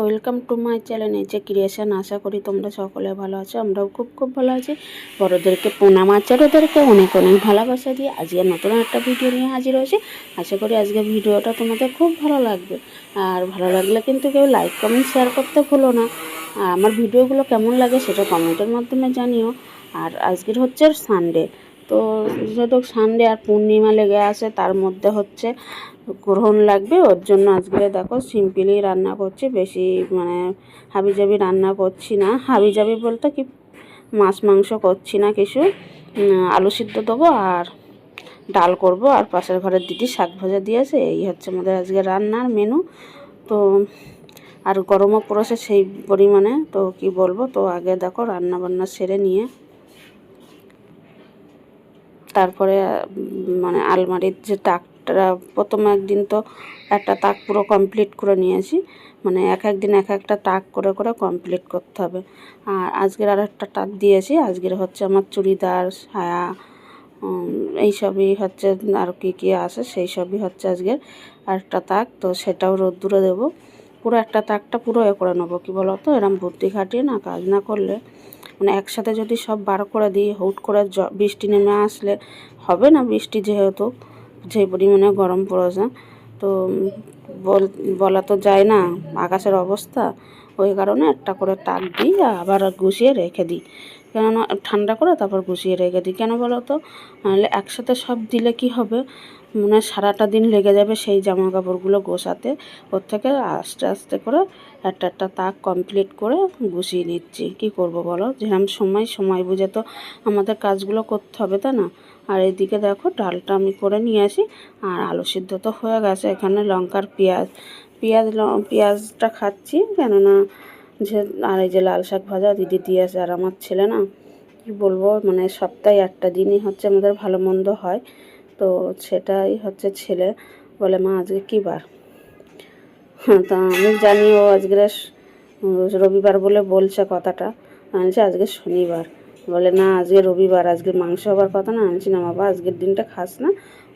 Welcome to my channel নেচে creation আশা করি তোমরা সকলে ভালো আছো, আমরাও খুব খুব ভালো আছি। বড়োদেরকে প্রণাম আর অনেক অনেক ভালোবাসা দিয়ে আজকে নতুন একটা ভিডিও নিয়ে হাজির হয়েছি। আশা করি আজকে ভিডিওটা তোমাদের খুব ভালো লাগবে। আর ভালো লাগলে কিন্তু কেউ লাইক কমেন্ট শেয়ার করতে ভুলো না। আমার ভিডিওগুলো কেমন লাগে সেটা কমেন্টের মাধ্যমে জানিও। আর আজকের হচ্ছে সানডে তো যেহেতু সানডে আর পূর্ণিমা লেগে আছে, তার মধ্যে হচ্ছে গ্রহণ লাগবে। ওর জন্য আজকে দেখো সিম্পলি রান্না করছি, বেশি মানে হাবিজাবি রান্না করছি না। হাবিজাবি বলতে কি, মাছ মাংস করছি না কিছু। আলু সিদ্ধ দেবো আর ডাল করব। আর পাশের ঘরের দিদি শাক ভাজা দিয়েছে, এই হচ্ছে আমাদের আজকে রান্নার মেনু তো আর গরমও পড়েছে সেই পরিমাণে, তো কি বলব, তো আগে দেখো রান্না বান্না সেরে নিয়ে তারপরে মানে আলমারির যে তাকটা, প্রথম একদিন তো একটা তাক পুরো কমপ্লিট করে নিয়েছি। মানে এক এক দিন এক একটা তাক করে করে কমপ্লিট করতে হবে। আর আজকের আর একটা তাক দিয়েছি। আজকের হচ্ছে আমার চুড়িদার, সায়া এইসবই হচ্ছে আর কি কি আছে সেই সবই হচ্ছে আজকের আর একটা তাক। তো সেটাও রোদ্দুরে দেবো। পুরো একটা তাকটা পুরো এ করে নেব, কী বলো তো এরম বুদ্ধি খাটিয়ে না কাজ না করলে মানে একসাথে যদি সব বার করে দিই, হুট করে বৃষ্টি নেমে আসলে হবে না বৃষ্টি যেহেতু যে পরিমাণে গরম পড়েছে। তো বল তো যায় না আকাশের অবস্থা, ওই কারণে একটা করে তাক দিই আবার গুছিয়ে রেখে দিই। কেননা, ঠান্ডা করে তারপর গুছিয়ে রেখে দিই। কেন বলো তো? নাহলে একসাথে সব দিলে কি হবে? মানে সারাটা দিন লেগে যাবে সেই জামা কাপড়গুলো গোছাতে। ওর থেকে আস্তে আস্তে করে একটা একটা তাক কমপ্লিট করে গুছিয়ে নিচ্ছি। কি করব বলো? যেরকম সময় সময় বুঝে তো আমাদের কাজগুলো করতে হবে, তাই না? আর এদিকে দেখো ডালটা আমি করে নিয়ে আসি। আর আলু সিদ্ধ তো হয়ে গেছে, এখানে লঙ্কার পেঁয়াজ। পেঁয়াজ পেঁয়াজটা খাচ্ছি, কেননা যে, আর এই যে লাল শাক ভাজা দিদি দিয়েছে আর আমার ছেলে না, কি বলব? মানে সপ্তাহে একটা দিনই হচ্ছে আমাদের ভালো মন্দ হয়। তো সেটাই হচ্ছে ছেলে বলে, মা, আজকে কী বার? হ্যাঁ তা আমি জানি ও আজকে রবিবার বলে বলছে কথাটা। আমি আজকে শনিবার। বলে, না, আজকে রবিবার, আজকে মাংস হবার কথা না। আনছি না, বাবা, আজকের দিনটা খাস না,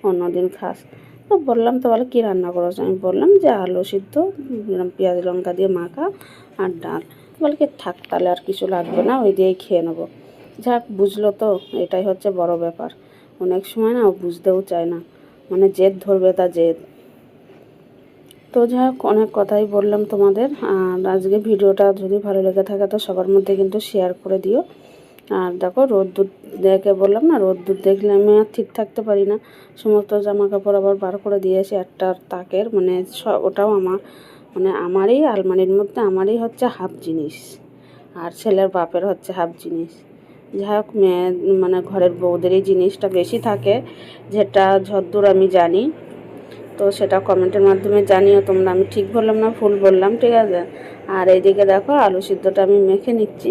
অন্য দিন খাস। তো বললাম, তো বলে, কী রান্না করো আমি বললাম, যে আলু সিদ্ধ পেঁয়াজ লঙ্কা দিয়ে মাখা আর ডাল। বলে, কি থাক, তাহলে আর কিছু লাগবে না, ওই দিয়েই খেয়ে নেব। যাক, বুঝলো তো, এটাই হচ্ছে বড় ব্যাপার। অনেক সময় না বুঝতেও চায় না। মানে জেদ ধরবে তা জেদ। তো যাই হোক, অনেক কথাই বললাম তোমাদের। আর আজকে ভিডিওটা যদি ভালো লেগে থাকে তো সবার মধ্যে কিন্তু শেয়ার করে দিও। আর দেখো, রোদ্দুর দেখে বললাম না, রোদ্দুর দেখলে আমি আর ঠিক থাকতে পারি না। সমস্ত জামা কাপড় আবার বার করে দিয়েছি একটা তাকের মানে ওটাও আমার মানে আমারই আলমারির মধ্যে আমারই হচ্ছে হাফ জিনিস। আর ছেলের বাপের হচ্ছে হাফ জিনিস। যাই হোক মেয়ে মানে ঘরের বউদেরই জিনিসটা বেশি থাকে, যেটা যদ্দূর আমি জানি। তো সেটা কমেন্টের মাধ্যমে জানিও, তোমরা আমি ঠিক বললাম না ভুল বললাম, ঠিক আছে? আর এইদিকে দেখো, আলু সিদ্ধটা আমি মেখে নিচ্ছি।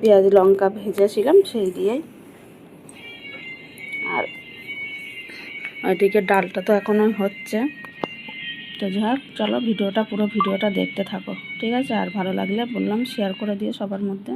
পেঁয়াজ, লঙ্কা ভেজেছিলাম, সেই দিয়েই আর ওইদিকে ডালটা তো এখনও হচ্ছে। তো যাই চলো ভিডিওটা, পুরো ভিডিওটা দেখতে থাকো, ঠিক আছে? আর ভালো লাগলে বললাম শেয়ার করে দিও সবার মধ্যে।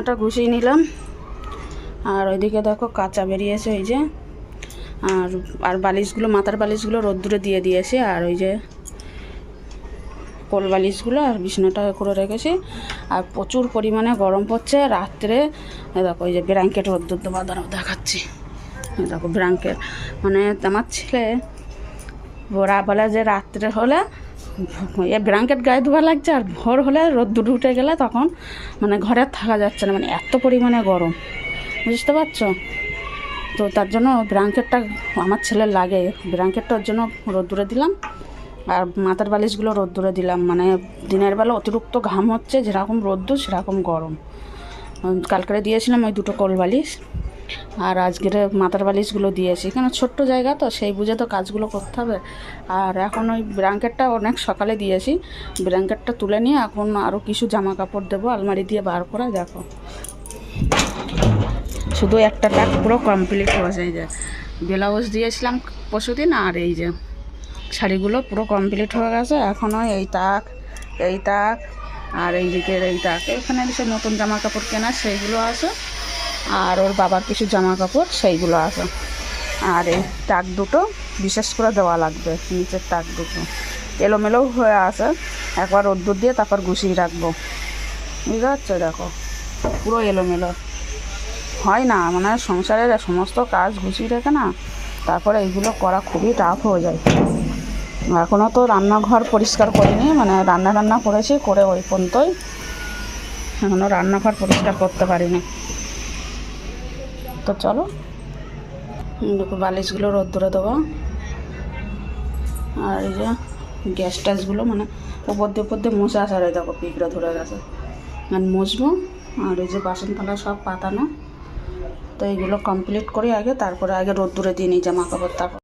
বিছানাটা গুছিয়ে নিলাম। আর ওইদিকে দেখো কাঁচা বেরিয়েছে ওই যে। আর আর বালিশগুলো, মাথার বালিশগুলো রোদ্দুরে দিয়ে দিয়েছি। আর ওই যে কোল বালিশগুলো আর বিছানাটা করে রেখেছি। আর প্রচুর পরিমাণে গরম পড়ছে। রাত্রে দেখো ওই যে ব্ল্যাঙ্কেট রোদ্দুর দেওয়া দাঁড়াও, দেখাচ্ছি। দেখো ব্ল্যাঙ্কেট। মানে আমার ছেলে ওরা বলে যে রাত্রে হলে এ ব্ল্যাঙ্কেট গায়ে ধোয়া লাগছে আর ভোর হলে রোদ্দুর উঠে গেলে তখন মানে ঘরে থাকা যাচ্ছে না মানে এত পরিমাণে গরম। বুঝতে পারছ? তো তার জন্য ব্ল্যাঙ্কেটটা আমার ছেলের লাগে। ব্ল্যাঙ্কেটটা ওর জন্য রোদ্দুরে দিলাম আর মাথার বালিশগুলো রোদ্দুরে দিলাম। মানে দিনের বেলা অতিরিক্ত ঘাম হচ্ছে যেরকম রোদ্দুর সেরকম গরম। উম, কালকেরে দিয়েছিলাম ওই দুটো কোল বালিশ। আর আজকের মাথার বালিশগুলো দিয়েছি কেন ছোট্ট জায়গা তো, সেই বুঝে তো কাজগুলো করতে হবে। আর এখন ওই ব্ল্যাঙ্কেটটা অনেক সকালে দিয়েছি ব্ল্যাঙ্কেটটা তুলে নিয়ে এখন আরও কিছু জামা কাপড় দেবো, আলমারি দিয়ে বার করা, দেখো। শুধু একটা টাক পুরো কমপ্লিট হয়ে যায় যে। ব্লাউজ দিয়েছিলাম পরশুদিন আর এই যে শাড়িগুলো পুরো কমপ্লিট হয়ে গেছে। এখনও এই তাক এই তাক আর এই দিকের এই তাক। এখানে নতুন জামা কাপড় কেনা, সেইগুলো আছে। আর ওর বাবার কিছু জামা কাপড় সেইগুলো আছে। আর এই টাক দুটো, বিশেষ করে দেওয়া লাগবে, নিচের টাক দুটো। এলোমেলো হয়ে আছে। একবার রোদ্দুর দিয়ে তারপর গুছিয়ে রাখব। বুঝতে পারছ? দেখো, পুরো এলোমেলো। হয় না মানে সংসারের সমস্ত কাজ গুছিয়ে রেখে না, তারপরে এইগুলো করা খুবই টাফ হয়ে যায়। এখনও তো রান্নাঘর পরিষ্কার করিনি মানে রান্না রান্না করেছি, করে ওই পর্যন্তই। এখনও রান্নাঘর পরিষ্কার করতে পারিনি। তো চলো। বালিশগুলো রোদ্দুরে দেবো। আর এই যে গ্যাস ট্যাসগুলো মানে ওপর দিয়ে ওপর দিয়ে মশা আসার এই দেখো পিঁপড়ে ধরে গেছে। মানে মুছবো, আর এই যে বাসন থালা সব পাতানো। তো এইগুলো কমপ্লিট করি আগে, তারপরে আগে রোদ্দুরে দিয়ে নিই জামা কাপড় তারপর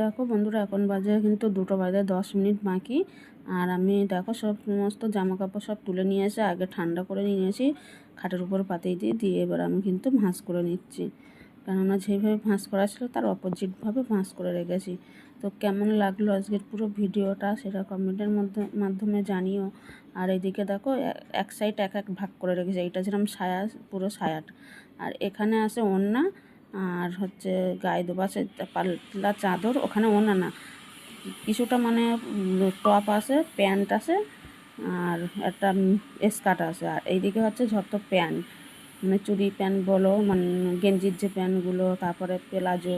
দেখো বন্ধুরা, এখন বাজে কিন্তু দুটো বাজে দশ মিনিট বাকি। আর আমি দেখো সব সমস্ত জামা কাপড় সব তুলে নিয়ে এসে আগে ঠান্ডা করে নিয়ে নিয়েছি, খাটের উপর পাতিয়ে দিয়ে দিয়ে এবার আমি কিন্তু ভাঁজ করে নিচ্ছি। কেননা যেভাবে ভাঁজ করা ছিল তার অপোজিটভাবে ভাঁজ করে রেখেছি। তো কেমন লাগল আজকের পুরো ভিডিওটা সেটা কমেন্টের মধ্যে, মাধ্যমে জানিও। আর এদিকে দেখো এক সাইড এক এক ভাগ করে রেখেছি, এইটা যেরকম সায়া, পুরো সায়াট। আর এখানে আছে ওড়না আর হচ্ছে গায়ে আছে পাতলা চাদর, ওখানে ওনা না কিছুটা মানে টপ আছে প্যান্ট আছে, আর একটা স্কার্ট আছে। আর এইদিকে হচ্ছে যত প্যান্ট মানে চুড়ি প্যান্ট বলো মানে গেঞ্জির যে প্যান্টগুলো তারপরে প্লাজো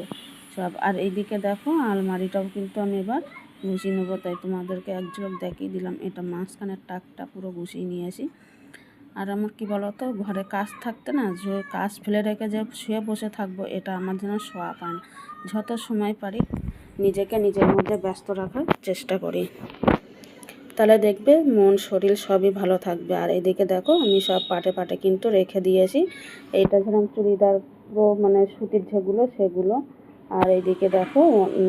সব। আর এইদিকে দেখো, আলমারিটাও কিন্তু আমি এবার গুছিয়ে নেব। তাই তোমাদেরকে এক দেখিয়ে দিলাম। এটা মাঝখানের টাকটা পুরো গুছিয়ে নিয়েছি আর আমার কি বলতো, ঘরে কাজ থাকতে না যে কাজ ফেলে রেখে যে শুয়ে বসে থাকব, এটা আমার যেন শোয়া পায় না যত সময় পারি নিজেকে নিজের মধ্যে ব্যস্ত রাখার চেষ্টা করি। তাহলে দেখবে মন, শরীর সবই ভালো থাকবে। আর এদিকে দেখো, আমি সব পাটে পাটে কিন্তু রেখে দিয়েছি। এইটা যেরকম চুড়িদার পুরো মানে সুতির যেগুলো, সেগুলো। আর এইদিকে দেখো,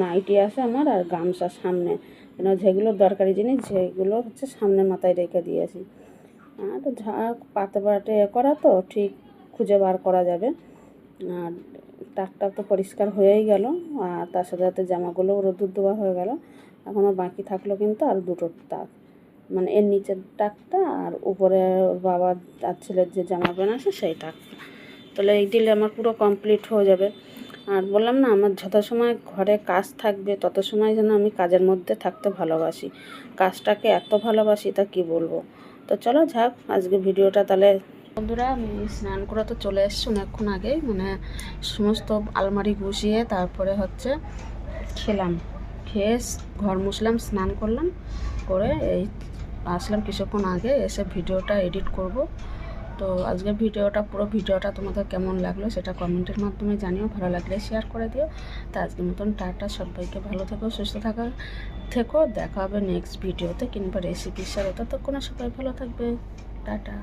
নাইটি আছে আমার আর গামছা সামনে। মানে যেগুলো দরকারি জিনিস, যেগুলো হচ্ছে সামনে মাথায় রেখে দিয়েছি। আর ঝা পাতে পাটে এ করা তো, ঠিক খুঁজে বার করা যাবে। আর টাকটা তো পরিষ্কার হয়েই গেল, আর তার সাথে সাথে জামাগুলোও রোদুর দেওয়া হয়ে গেল। এখনও বাকি থাকল কিন্তু আর দুটো তাক মানে এর নিচের টাকটা আর উপরে বাবার আর ছেলের যে জামা প্যান্ট আছে সেই টাকটা। তাহলে এই দিলে আমার পুরো কমপ্লিট হয়ে যাবে। আর বললাম না, আমার যত সময় ঘরে কাজ থাকবে, তত সময় যেন আমি কাজের মধ্যে থাকতে ভালোবাসি। কাজটাকে এত ভালোবাসি, তা কি বলব? তো চলো যাক, আজকে ভিডিওটা তাহলে বন্ধুরা, আমি স্নান করা তো চলে এসছি অনেকক্ষণ আগে মানে সমস্ত আলমারি গুছিয়ে তারপরে হচ্ছে খেলাম। খেয়ে ঘর মুছলাম, স্নান করলাম, করে এই আসলাম কিছুক্ষণ আগে, এসে ভিডিওটা এডিট করব। তো আজকে ভিডিওটা, পুরো ভিডিওটা তোমাদের কেমন লাগল সেটা কমেন্টের মাধ্যমে জানিও, ভালো লাগলে শেয়ার করে দিও। তা আজকের মতন টাটা, সবাইকে ভালো থেকো, সুস্থ থাকা, থেকো, দেখা হবে নেক্সট ভিডিওতে কিংবা রেসিপির সাথে। ততক্ষণে সবাই ভালো থাকবে। টাটা।